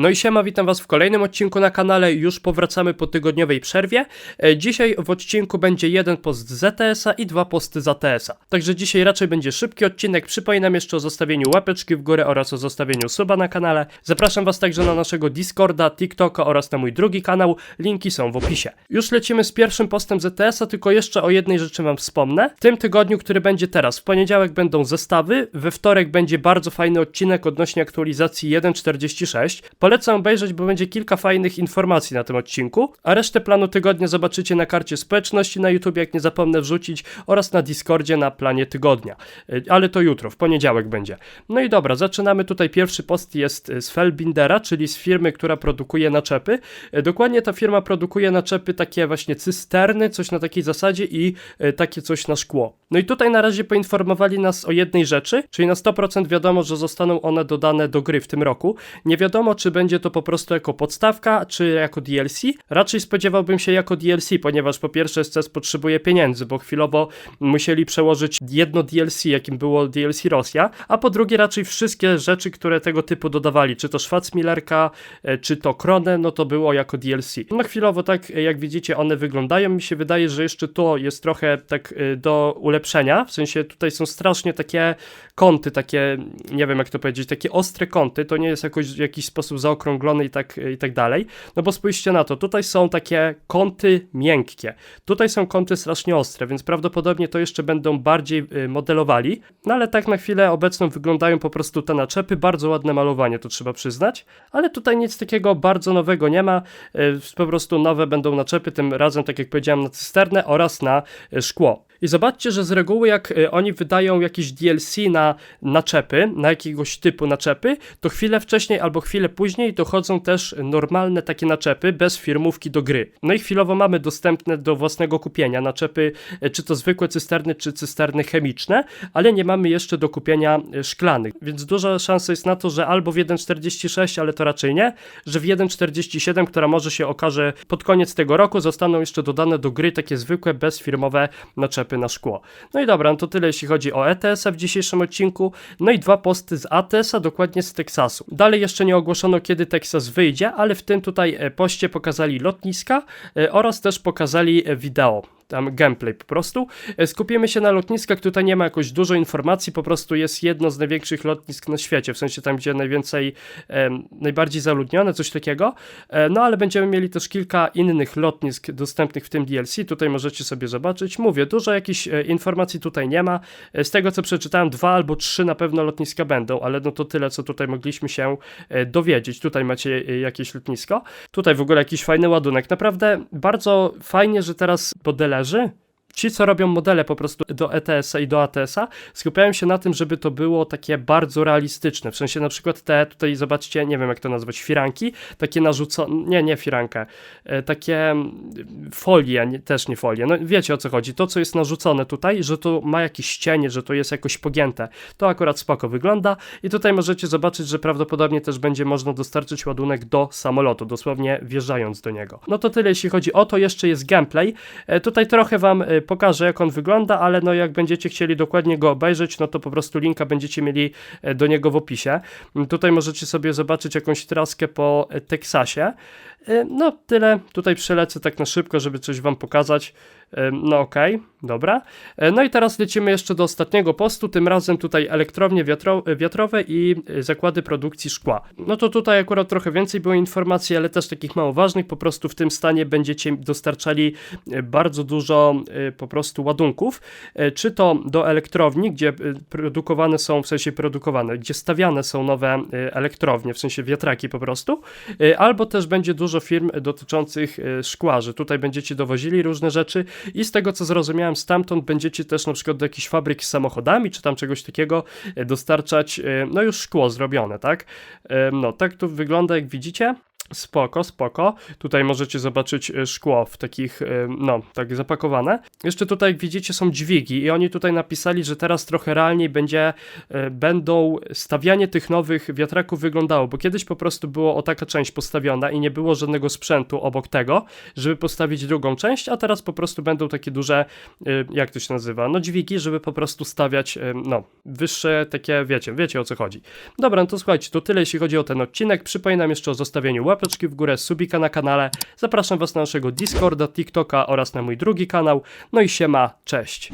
No i siema, witam was w kolejnym odcinku na kanale, już powracamy po tygodniowej przerwie. E, Dzisiaj w odcinku będzie jeden post z ZTS-a i dwa posty z ATS-a. Także dzisiaj raczej będzie szybki odcinek, przypominam jeszcze o zostawieniu łapeczki w górę oraz o zostawieniu suba na kanale. Zapraszam was także na naszego Discorda, TikToka oraz na mój drugi kanał, linki są w opisie. Już lecimy z pierwszym postem ZTS-a, tylko jeszcze o jednej rzeczy wam wspomnę. W tym tygodniu, który będzie teraz, w poniedziałek będą zestawy, we wtorek będzie bardzo fajny odcinek odnośnie aktualizacji 1.46. Polecam obejrzeć, bo będzie kilka fajnych informacji na tym odcinku, a resztę planu tygodnia zobaczycie na karcie społeczności na YouTube, jak nie zapomnę wrzucić, oraz na Discordzie na planie tygodnia. Y, Ale to jutro, w poniedziałek będzie. No i dobra, zaczynamy. Tutaj pierwszy post jest y, z Felbindera, czyli z firmy, która produkuje naczepy. Y, Dokładnie ta firma produkuje naczepy takie właśnie cysterny, coś na takiej zasadzie i takie coś na szkło. No i tutaj na razie poinformowali nas o jednej rzeczy, czyli na 100% wiadomo, że zostaną one dodane do gry w tym roku. Nie wiadomo, czy będzie to po prostu jako podstawka, czy jako DLC. Raczej spodziewałbym się jako DLC, ponieważ po pierwsze SCS potrzebuje pieniędzy, bo chwilowo musieli przełożyć jedno DLC, jakim było DLC Rosja, a po drugie raczej wszystkie rzeczy, które tego typu dodawali, czy to Schwarzmillerka, e, czy to Kronę, no to było jako DLC. No chwilowo tak, e, jak widzicie, one wyglądają. Mi się wydaje, że jeszcze to jest trochę tak e, do ulepszenia, w sensie tutaj są strasznie takie kąty, takie, nie wiem jak to powiedzieć, takie ostre kąty, to nie jest jakoś w jakiś sposób zaokrąglone i tak, i tak dalej, no bo spójrzcie na to, tutaj są takie kąty miękkie, tutaj są kąty strasznie ostre, więc prawdopodobnie to jeszcze będą bardziej y, modelowali, no ale tak na chwilę obecną wyglądają po prostu te naczepy, bardzo ładne malowanie, to trzeba przyznać, ale tutaj nic takiego bardzo nowego nie ma, y, po prostu nowe będą naczepy, tym razem, tak jak powiedziałem, na cysternę oraz na y, szkło. I zobaczcie, że z reguły jak y, oni wydają jakieś DLC na naczepy, na jakiegoś typu naczepy, to chwilę wcześniej albo chwilę później dochodzą też normalne takie naczepy bez firmówki do gry. No i chwilowo mamy dostępne do własnego kupienia naczepy, y, czy to zwykłe cysterny, czy cysterny chemiczne, ale nie mamy jeszcze do kupienia y, szklanych, więc duża szansa jest na to, że albo w 1.46, ale to raczej nie, że w 1.47, która może się okaże pod koniec tego roku, zostaną jeszcze dodane do gry takie zwykłe, bezfirmowe naczepy na szkło. No i dobra, no to tyle jeśli chodzi o ETS-a w dzisiejszym odcinku. No i dwa posty z ATS-a, dokładnie z Teksasu. Dalej jeszcze nie ogłoszono kiedy Teksas wyjdzie, ale w tym tutaj e, poście pokazali lotniska e, oraz też pokazali e, wideo tam gameplay po prostu. E, Skupimy się na lotniskach, tutaj nie ma jakoś dużo informacji, po prostu jest jedno z największych lotnisk na świecie, w sensie tam, gdzie najwięcej, najbardziej zaludnione, coś takiego. E, no ale będziemy mieli też kilka innych lotnisk dostępnych w tym DLC, tutaj możecie sobie zobaczyć. Mówię, dużo jakichś e, informacji tutaj nie ma. Z tego co przeczytałem, dwa albo trzy na pewno lotniska będą, ale no to tyle, co tutaj mogliśmy się dowiedzieć. Tutaj macie jakieś lotnisko. Tutaj w ogóle jakiś fajny ładunek. Naprawdę bardzo fajnie, że teraz modelerzy Ci, co robią modele po prostu do ETS-a i do ATS-a, skupiają się na tym, żeby to było takie bardzo realistyczne. W sensie na przykład te, tutaj zobaczcie, nie wiem jak to nazwać, firanki, takie narzucone, nie, nie firankę, e, takie mm, folie, nie, też nie folie, no wiecie o co chodzi, to co jest narzucone tutaj, że to ma jakieś cienie, że to jest jakoś pogięte, to akurat spoko wygląda i tutaj możecie zobaczyć, że prawdopodobnie też będzie można dostarczyć ładunek do samolotu, dosłownie wjeżdżając do niego. No to tyle jeśli chodzi o to, jeszcze jest gameplay, E, tutaj trochę wam e, pokażę jak on wygląda, ale no jak będziecie chcieli dokładnie go obejrzeć, no to po prostu linka będziecie mieli e, do niego w opisie. Mm, Tutaj możecie sobie zobaczyć jakąś traskę po e, Teksasie. E, No tyle, tutaj przelecę tak na szybko, żeby coś wam pokazać. E, No okej, dobra. E, No i teraz lecimy jeszcze do ostatniego postu, tym razem tutaj elektrownie wiatro wiatrowe i e, zakłady produkcji szkła. No to tutaj akurat trochę więcej było informacji, ale też takich mało ważnych, po prostu w tym stanie będziecie dostarczali e, bardzo dużo e, po prostu ładunków, e, czy to do elektrowni, gdzie e, produkowane są, w sensie produkowane, gdzie stawiane są nowe e, elektrownie, w sensie wiatraki po prostu, e, albo też będzie dużo firm dotyczących e, szkła, że tutaj będziecie dowozili różne rzeczy i z tego co zrozumiałem stamtąd będziecie też na przykład do jakichś fabryk z samochodami, czy tam czegoś takiego e, dostarczać, e, no już szkło zrobione, tak? E, No tak to wygląda jak widzicie. Spoko, spoko. Tutaj możecie zobaczyć e, szkło w takich, e, no, tak zapakowane. Jeszcze tutaj, jak widzicie, są dźwigi i oni tutaj napisali, że teraz trochę realniej będzie, e, będą stawianie tych nowych wiatraków wyglądało, bo kiedyś po prostu było o taka część postawiona i nie było żadnego sprzętu obok tego, żeby postawić drugą część, a teraz po prostu będą takie duże, jak to się nazywa, no dźwigi, żeby po prostu stawiać, no, wyższe takie, wiecie, wiecie o co chodzi. Dobra, no to słuchajcie, to tyle jeśli chodzi o ten odcinek. Przypominam jeszcze o zostawieniu łapeczki w górę, subika na kanale. Zapraszam Was na naszego Discorda, TikToka oraz na mój drugi kanał. No i siema, cześć.